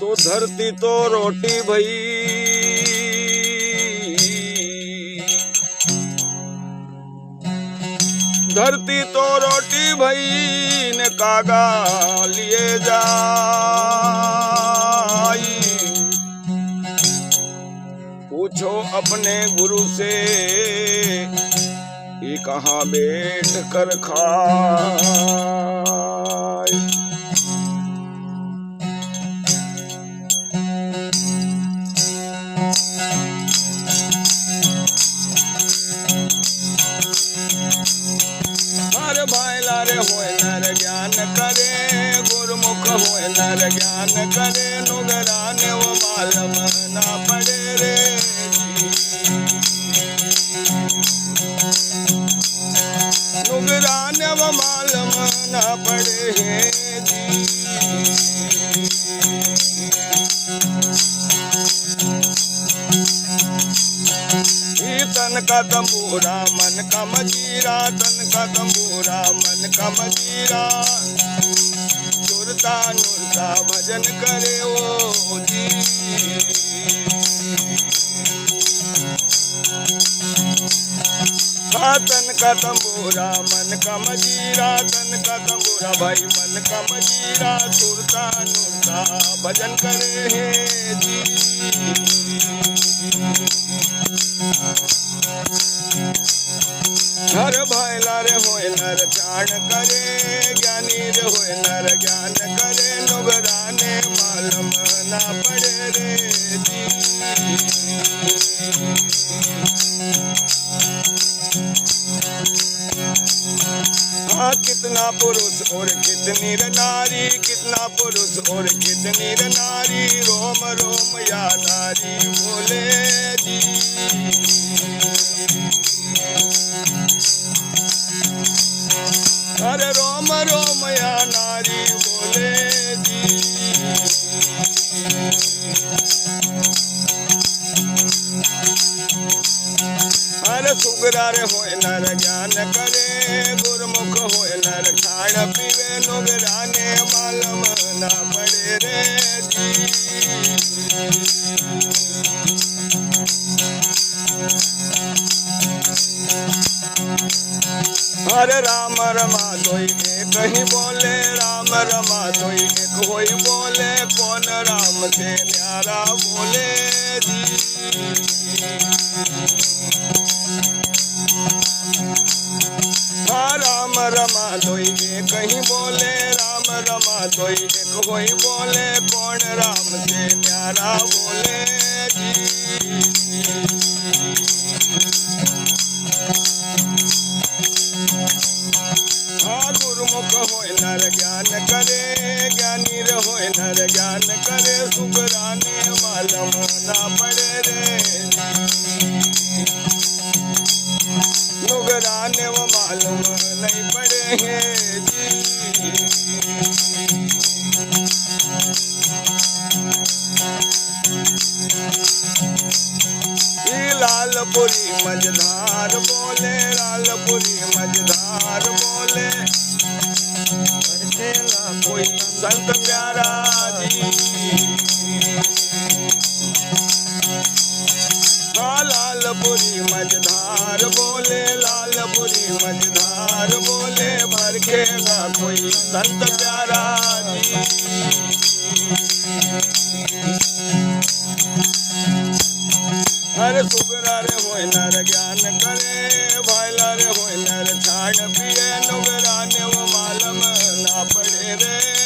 तो धरती तो रोटी भई। धरती तो रोटी भई ने कागा लिए जाई। पूछो अपने गुरु से ये कहाँ बैठ कर खाए हर भाई लारे होए नर ज्ञान करे गुरुमुख होए नर ज्ञान करे नुगराने वो मालम ना पड़े रे मालम ना पड़े तन का तंबूरा, मन का मजीरा, तन का तंबूरा, मन का मजीरा। सुरता नुरता भजन करे ओ जी। तन का तंबूरा, मन का मजीरा, तन तंबूरा भाई मन का मजीरा, सुरता नुरता, भजन करे हे जी। हर भाईला रे होय नर जाण करे, ज्ञानी रे होय नर ज्ञान करे, नुगराने मालम ना पड़े रे जी। पुरुष और कितनी रे नारी कितना पुरुष और कितनी रे नारी रोम रोम या नारी बोले जी। अरे रोम रोम या नारी बोले जी। अरे सुगरा रे होए नर हरे राम रमा दोई एक ही बोले, राम रमा दोई एक होई बोले, कौन राम से न्यारा बोले जी? हाँ राम रमा दोई एक ही बोले, राम रमा दोई एक होई बोले, कौन राम से न्यारा बोले जी? नर ज्ञान करे सुगराने मालम ना पड़े रे। नुगराने वो मालूम नहीं पड़े हैं लालपुरी मझधार बोले, लालपुरी मझधार बोले। कोई संत बोले भर खेला कोई संत प्यारा जी हर सुगरा रे होय नर ज्ञान करे भाईला रे होय नर छाड़ पिए नुगराने वो मालम ना पड़े रे